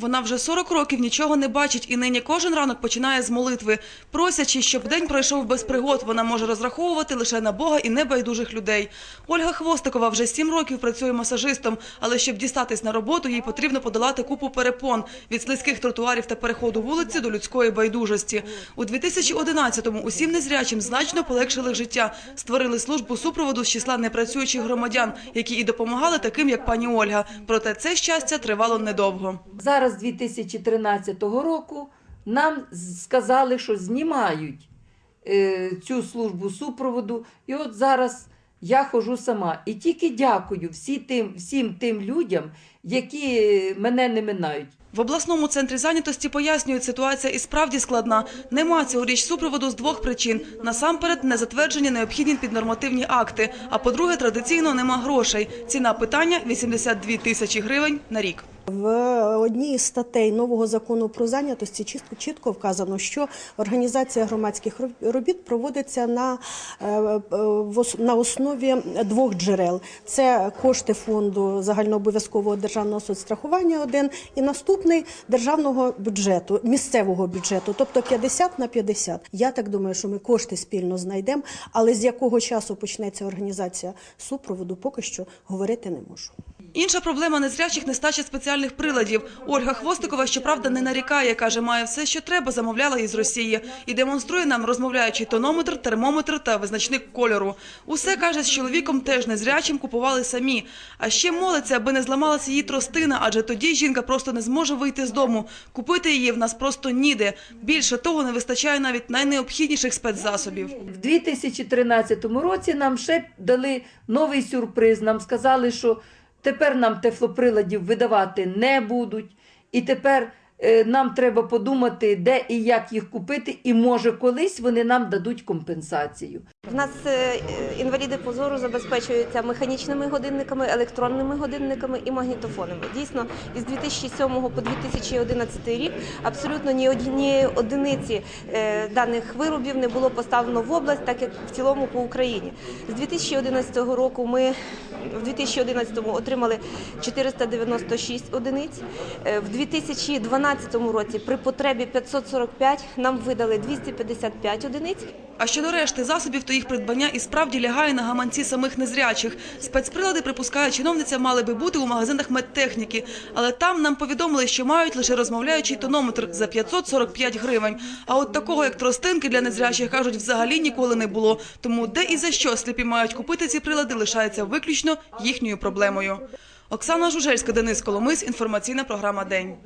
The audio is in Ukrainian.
Вона вже 40 років нічого не бачить і нині кожен ранок починає з молитви. Просячи, щоб день пройшов без пригод, вона може розраховувати лише на Бога і небайдужих людей. Ольга Хвостикова вже 7 років працює масажистом, але щоб дістатись на роботу, їй потрібно подолати купу перепон – від слизьких тротуарів та переходу вулиці до людської байдужості. У 2011-му усім незрячим значно полегшили життя, створили службу супроводу з числа непрацюючих громадян, які і допомагали таким, як пані Ольга. Проте це щастя тривало недовго. Зараз 2013 року нам сказали, що знімають е, цю службу супроводу. І от зараз я ходжу сама. І тільки дякую всі тим, всім тим людям, які мене не минають. В обласному центрі зайнятості пояснюють, ситуація і справді складна. Нема цьогоріч супроводу з двох причин. Насамперед, не затверджені необхідні піднормативні акти. А по-друге, традиційно нема грошей. Ціна питання – 82 тисячі гривень на рік. В одній із статей нового закону про зайнятості чітко, чітко вказано, що організація громадських робіт проводиться на, е, е, на основі двох джерел: це кошти фонду загальнообов'язкового державного соцстрахування один і наступний державного бюджету, місцевого бюджету, тобто 50 на 50. Я так думаю, що ми кошти спільно знайдемо, але з якого часу почнеться організація супроводу, поки що говорити не можу. Інша проблема незрячих – нестача спеціальних приладів. Ольга Хвостикова, щоправда, не нарікає. Каже, має все, що треба, замовляла із Росії. І демонструє нам розмовляючий тонометр, термометр та визначник кольору. Усе, каже, з чоловіком теж незрячим купували самі. А ще молиться, аби не зламалася її тростина, адже тоді жінка просто не зможе вийти з дому. Купити її в нас просто ніде. Більше того, не вистачає навіть найнеобхідніших спецзасобів. В 2013 році нам ще дали новий сюрприз. Нам сказали, що тепер нам тефлоприладів видавати не будуть, і тепер е, нам треба подумати, де і як їх купити, і може колись вони нам дадуть компенсацію. В нас е, інваліди по зору забезпечуються механічними годинниками, електронними годинниками і магнітофонами. Дійсно, із 2007 по 2011 рік абсолютно ні однієї одиниці е, даних виробів не було поставлено в область, так як в цілому по Україні. З 2011 року ми в 2011 отримали 496 одиниць. Е, В 2012 році при потребі 545 нам видали 255 одиниць. А щодо решти засобів, то їх придбання і справді лягає на гаманці самих незрячих. Спецприлади, припускає чиновниця, мали би бути у магазинах медтехніки. Але там нам повідомили, що мають лише розмовляючий тонометр за 545 гривень. А от такого, як тростинки для незрячих, кажуть, взагалі ніколи не було. Тому де і за що сліпі мають купити ці прилади, лишається виключно їхньою проблемою. Оксана Жужельська, Денис Коломис, інформаційна програма «День».